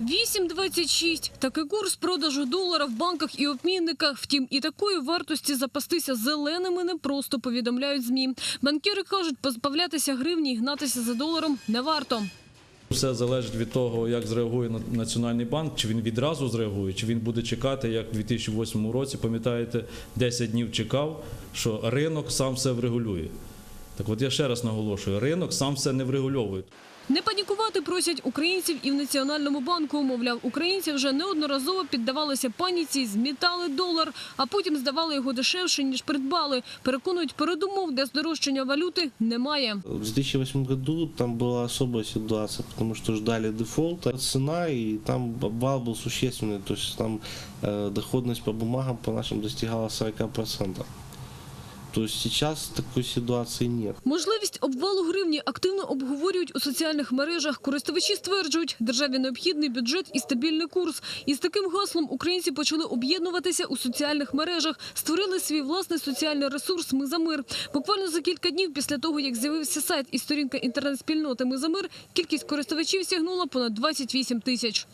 8,26 – такий курс продажу долара в банках і обмінниках. Втім, і такої вартості запастися зеленими не просто повідомляють ЗМІ. Банкіри кажуть, позбавлятися гривні і гнатися за доларом не варто. Все залежить від того, як зреагує на- Національний банк, чи він відразу зреагує, чи він буде чекати, як в 2008 році, пам'ятаєте, 10 днів чекав, що ринок сам все врегулює. Так от я ще раз наголошую, ринок сам все не врегульовує. Не панікувати просять українців і в Національному банку. Мовляв, українці вже неодноразово піддавалися паніці, змітали долар, а потім здавали його дешевше, ніж придбали. Переконують, передумов для здорожчання валюти немає. В 2008 году там была особая ситуация, потому что ждали дефолта, цена, и там обвал был существенный, то есть там э, доходность по бумагам по нашим достигала 40%. То сейчас такой ситуации нет. Можливість обвалу гривні активно обговорюють у соціальних мережах. Користувачі стверджують, державі необхідний бюджет і стабільний курс. І з таким гаслом українці почали об'єднуватися у соціальних мережах, створили свій власний соціальний ресурс «Ми за мир». Буквально за кілька днів після того, як з'явився сайт і сторінка інтернет-спільноти «Ми за мир», кількість користувачів сягнула понад 28 тисяч.